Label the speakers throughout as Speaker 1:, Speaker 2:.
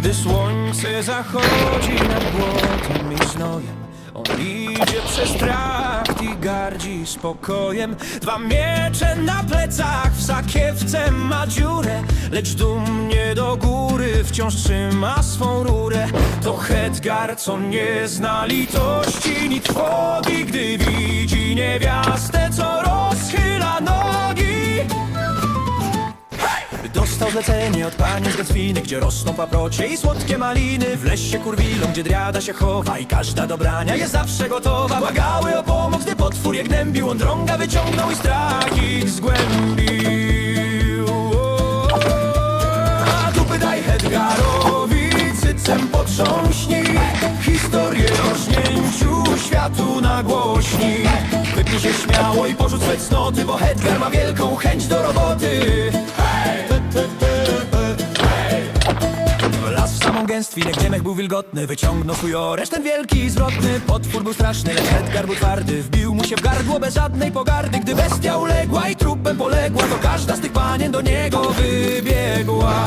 Speaker 1: Gdy słońce zachodzi nad błotem i znojem On idzie przez trakt i gardzi spokojem. Dwa miecze na plecach, w sakiewce ma dziurę Lecz dumnie do góry wciąż trzyma swą rurę. To Hedgar, co nie zna litości ni trwogi Gdy widzi niewiastę, Dostał zlecenie od pani z Gacwiny Gdzie rosną paprocie i słodkie maliny. W lesie kurwilą, gdzie driada się chowa I każda dobrania jest zawsze gotowa. Błagały o pomoc, gdy potwór je gnębił. On drąga wyciągnął i strach ich zgłębił. A dupy daj Hedgarowi Cycem potrząśnij. Historię o żnięciu światu nagłośnij. Wypnij się śmiało i porzuć swe cnoty Bo Hedgar ma Gdzie mech był wilgotny Wyciągnął oresz, ten wielki i zwrotny. Potwór był straszny, lecz Edgar był twardy. Wbił mu się w gardło bez żadnej pogardy. Gdy bestia uległa i trupem poległa To każda z tych panien do niego wybiegła.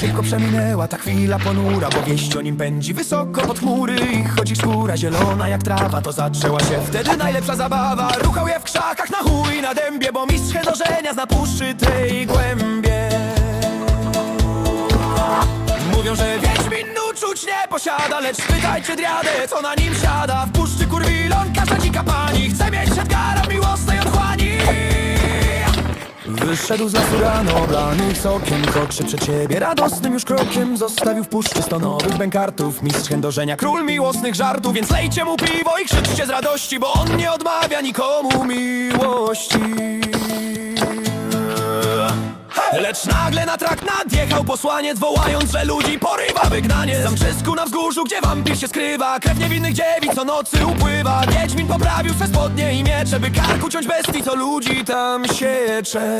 Speaker 1: Szybko przeminęła ta chwila ponura Bo wieść o nim pędzi wysoko pod chmury. I chodzi skóra zielona jak trawa To zaczęła się wtedy najlepsza zabawa. Ruchał je w krzakach na chuj na dębie Bo mistrz chędożenia zna puszczy tej głębie nie posiada Lecz pytajcie driadę, co na nim siada. W puszczy kurwilon każda dzika pani Chce mieć w miłosnej otchłani. Wyszedł z lasu rano, oblany sokiem Kroczy przed siebie. Radosnym już krokiem Zostawił w puszczy sto nowych bękartów. Mistrz chędożenia, król miłosnych żartów Więc lejcie mu piwo i krzyczcie z radości Bo on nie odmawia nikomu miłości Lecz nagle na trakt nadjechał posłaniec Wołając, że ludzi porywa wygnanie. Zamczysku na wzgórzu, gdzie wampir się skrywa Krew niewinnych dziewic co nocy upływa. Wiedźmin poprawił swe spodnie i miecze By karku ciąć bestii, co ludzi tam siecze